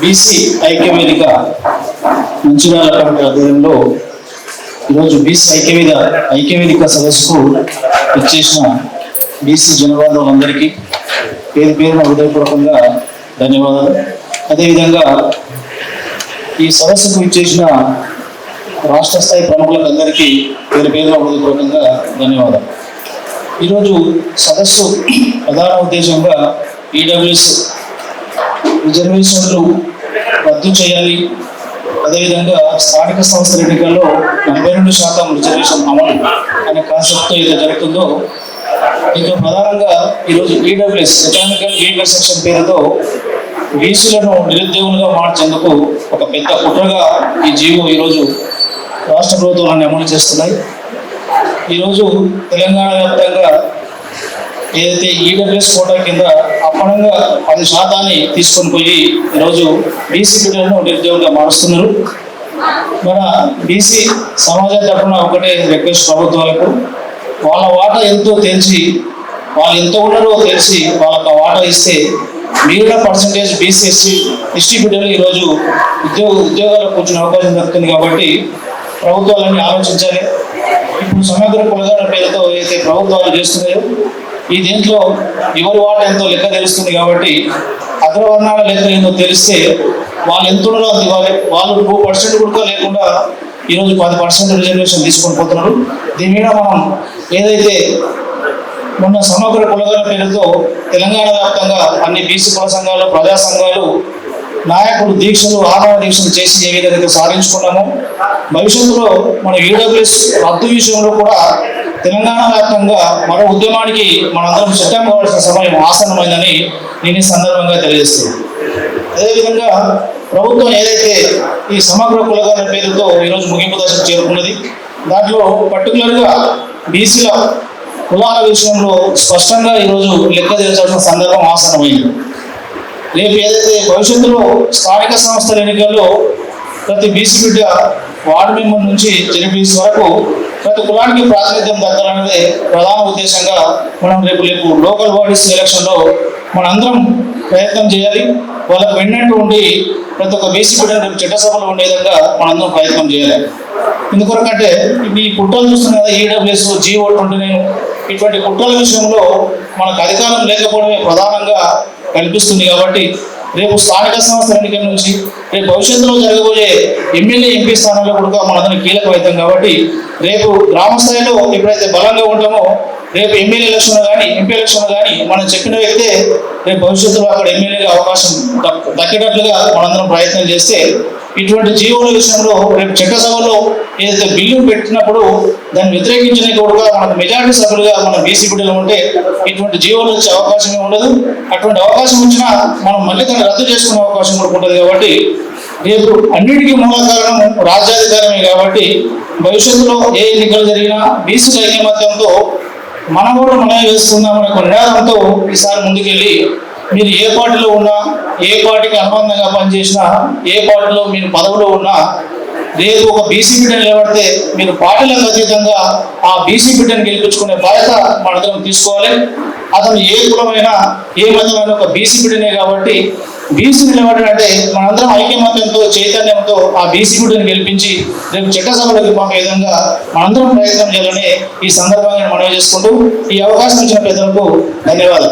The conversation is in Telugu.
బీసీ ఐక్యవేదిక మంచిర్యాల కమిటీ ఆధ్వర్యంలో ఈరోజు బీసీ ఐక్యవేద ఐక్యవేదిక సదస్సుకు ఇచ్చేసిన బీసీ జనబాంధవులందరికీ పేరు పేరున హృదయపూర్వకంగా ధన్యవాదాలు. అదేవిధంగా ఈ సదస్సుకు ఇచ్చేసిన రాష్ట్ర స్థాయి ప్రముఖులందరికీ పేరు పేరున హృదయపూర్వకంగా ధన్యవాదాలు. ఈరోజు సదస్సు ప్రధాన ఉద్దేశంగా ఈడబ్ల్యూఎస్ రిజర్వేషన్లు రద్దు చేయాలి. అదేవిధంగా స్థానిక సంస్థల ఎన్నికల్లో నలభై రెండు శాతం రిజర్వేషన్ అమలు అనే కాన్సెప్ట్తో ఇది జరుగుతుందో ఇంకా ప్రధానంగా ఈరోజు ఈడబ్ల్యూఎస్ ఎకనామికల్ వీకర్ సెక్షన్ పేరుతో బీసీలను నిరుద్యోగులుగా మార్చేందుకు ఒక పెద్ద కుట్రగా ఈ జీవో ఈరోజు రాష్ట్ర ప్రభుత్వాన్ని అమలు చేస్తున్నాయి. ఈరోజు తెలంగాణ వ్యాప్తంగా ఏదైతే ఈడబ్ల్యూఎస్ కోటా కింద అప్పనంగా పది శాతాన్ని తీసుకొని పోయి ఈరోజు బీసీ బిడ్డలను నిరుద్యోగంగా మారుస్తున్నారు. మన బీసీ సమాజం తరఫున ఒకటే రిక్వెస్ట్ ప్రభుత్వాలకు వాళ్ళ వాటా ఎంతో తెలిసి వాళ్ళు ఎంత ఉన్నారో తెలిసి వాళ్ళకి వాట వాటా ఇస్తే మిగిలిన పర్సంటేజ్ బీసీ ఎస్సీ ఎస్టీ బిడ్డలు ఈరోజు ఉద్యోగ ఉద్యోగాలకు వచ్చిన అవకాశం దక్కుతుంది కాబట్టి ప్రభుత్వాలన్నీ ఆలోచించాలి. ఇప్పుడు సమగ్ర కులగడ పేరుతో ఏదైతే ప్రభుత్వాలు చేస్తున్నాయో ఈ దీంట్లో ఎవరి వాట ఎంతో లెక్క తెలుస్తుంది కాబట్టి అగ్రవర్ణాల లెక్క ఏందో తెలిస్తే వాళ్ళు ఎంత ఉన్నారో అది ఇవ్వాలి వాళ్ళు టూ పర్సెంట్ కూడా లేకుండా ఈరోజు పది పర్సెంట్ రిజర్వేషన్ తీసుకొని పోతున్నారు. దీని మీద మనం ఏదైతే మొన్న సమగ్ర కులగల పేరుతో తెలంగాణ వ్యాప్తంగా అన్ని బీసీ కుల సంఘాలు ప్రజా సంఘాలు నాయకులు దీక్షలు ఆహ్వాన దీక్షలు చేసి ఏ విధంగా సాధించుకున్నాము భవిష్యత్తులో మన ఈడబ్ల్యూఎస్ రద్దు విషయంలో కూడా తెలంగాణ వ్యాప్తంగా మరో ఉద్యమానికి మనందరం సిద్ధం కావాల్సిన సమయం ఆసన్నమైందని నేను ఈ సందర్భంగా తెలియజేస్తున్నాను అదేవిధంగా ప్రభుత్వం ఏదైతే ఈ సమగ్ర కులగాల పేరుతో ఈరోజు ముగింపు దశకు చేరుకున్నది దాంట్లో పర్టికులర్గా బీసీల కులాల విషయంలో స్పష్టంగా ఈరోజు లెక్క తీర్చాల్సిన సందర్భం ఆసనమైంది రేపు ఏదైతే భవిష్యత్తులో స్థానిక సంస్థల ఎన్నికల్లో ప్రతి బీసీ బిడ్డ వార్డు మెంబర్ నుంచి జెడ్పీసీ వరకు ప్రతి కులానికి ప్రాతినిధ్యం దక్కాలనేదే ప్రధాన ఉద్దేశంగా మనం రేపు రేపు లోకల్ బాడీస్ ఎలక్షన్లో మనందరం ప్రయత్నం చేయాలి. వాళ్ళకు వెన్నట్టు ఉండి ప్రతి ఒక్క బీసీ బిడ్డ రేపు చట్టసభలో ఉండే విధంగా మనందరం ప్రయత్నం చేయాలి. ఎందుకొరకంటే ఈ కుట్రలు చూస్తున్నాం కదా ఈడబ్ల్యూఎస్ జీవో ట్వంటీ నైన్ ఇటువంటి కుట్రల విషయంలో మనకు అధికారం లేకపోవడమే ప్రధానంగా కనిపిస్తుంది కాబట్టి రేపు స్థానిక సంస్థల ఎన్నికల నుంచి రేపు భవిష్యత్తులో జరగబోయే ఎమ్మెల్యే ఎంపీ స్థానాల్లో కూడా మనందరం కీలకమవుతాం కాబట్టి రేపు గ్రామ స్థాయిలో ఎప్పుడైతే బలంగా ఉంటామో రేపు ఎమ్మెల్యే ఎలక్షన్ కానీ ఎంపీ ఎలక్షన్ కానీ మనం చెప్పిన వ్యక్తే రేపు భవిష్యత్తులో అక్కడ ఎమ్మెల్యేగా అవకాశం దక్కేటట్లుగా మనందరం ప్రయత్నం చేస్తే ఇటువంటి జీవోల విషయంలో రేపు చట్టసభలో ఏదైతే బిల్లు పెట్టినప్పుడు దాన్ని వ్యతిరేకించిన కూడా మనకు మెజారిటీ సభ్యులుగా మన బీసీ బిడ్డలు ఉంటే ఇటువంటి జీవోలు వచ్చే అవకాశమే ఉండదు. అటువంటి అవకాశం వచ్చినా మనం మళ్ళీ దాన్ని రద్దు చేసుకునే అవకాశం కూడా ఉంటుంది కాబట్టి రేపు అన్నిటికీ మూల కారణం రాజ్యాధికారమే కాబట్టి భవిష్యత్తులో ఏ ఎన్నికలు జరిగినా బీసీ ఐకమత్యంతో మనం కూడా మనం వేసుకుందామనే ఒక నినాదంతో ఈసారి ముందుకెళ్ళి మీరు ఏ పార్టీలో ఉన్నా ఏ పార్టీకి అనుబంధంగా పనిచేసినా ఏ పార్టీలో మీరు పదవిలో ఉన్నా రేపు ఒక బీసీ బిడ్డను నిలబడితే మీరు పార్టీలకు అతీతంగా ఆ బీసీ బిడ్డను గెలిపించుకునే బాధ్యత మనందరం తీసుకోవాలి. అతను ఏ కులమైనా ఏ మతమైనా ఒక బీసీ బిడ్డనే కాబట్టి బీసీ నిలబడడం అంటే మనందరం ఐక్యమత్యంతో చైతన్యంతో ఆ బీసీ బిడ్డను గెలిపించి రేపు చట్టసభలోకి పంపే విధంగా మనందరం ప్రయత్నం చేయాలని ఈ సందర్భంగా మనవి చేసుకుంటూ ఈ అవకాశం ఇచ్చిన పెద్దలకు ధన్యవాదాలు.